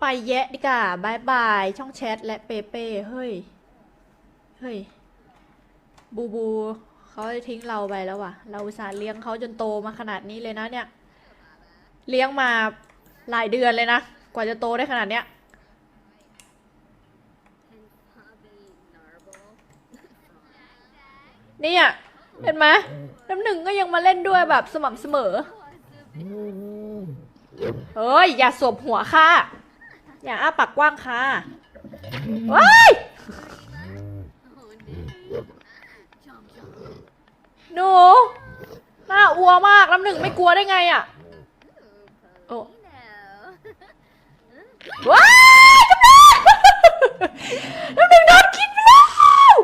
ไปแยะดีกว่าบายบาย ช่องแชทและเปเป้เฮ้ย เฮ้ย บูบูเขาทิ้งเราไปแล้วว่ะ เราอุตส่าห์เลี้ยงเขาจนโตมาขนาดนี้เลยนะเนี่ย เลี้ยงมาหลายเดือนเลยนะ กว่าจะโตได้ขนาดเนี้ยนี่ยเห็นไหมน้ำหนึ่งก็ยังมาเล่นด้วยแบบสม่ำเสมอเฮ้ย อย่าสวมหัวค่ะ อย่าอ้าปากกว้างค่ะว้ายหนูน่าอัวมากน้ำหนึ่งไม่กลัวได้ไงอะโอ้ว้ายน้ำหนึ่งน้ำหนึ่งโดนกินไปแล้ว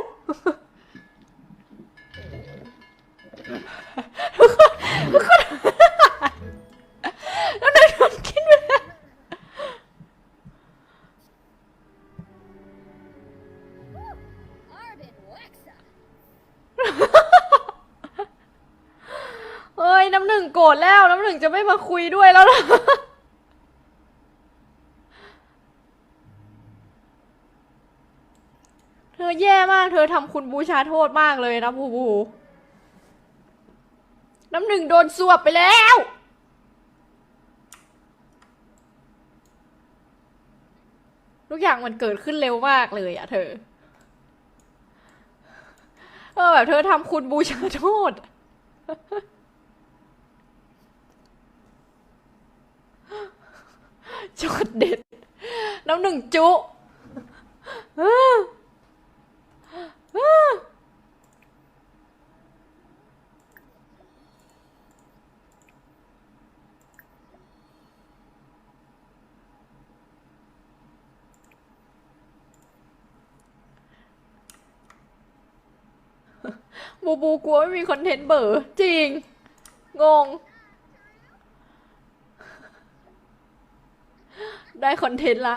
น้ำหนึ่งโกรธแล้ว น้ำหนึ่งจะไม่มาคุยด้วยแล้วนะเธอแย่มาก เธอทำคุณบูชาโทษมากเลยนะบูบู น้ำหนึ่งโดนสวบไปแล้วทุกอย่างมันเกิดขึ้นเร็วมากเลยอะเธอ เออแบบเธอทำคุณบูชาโทษ จอดเด็ดน้ำหนึ่งจุบูบูกลัวไม่มีคอนเทนต์เบอร์จริง งง ได้คอนเทนต์ละ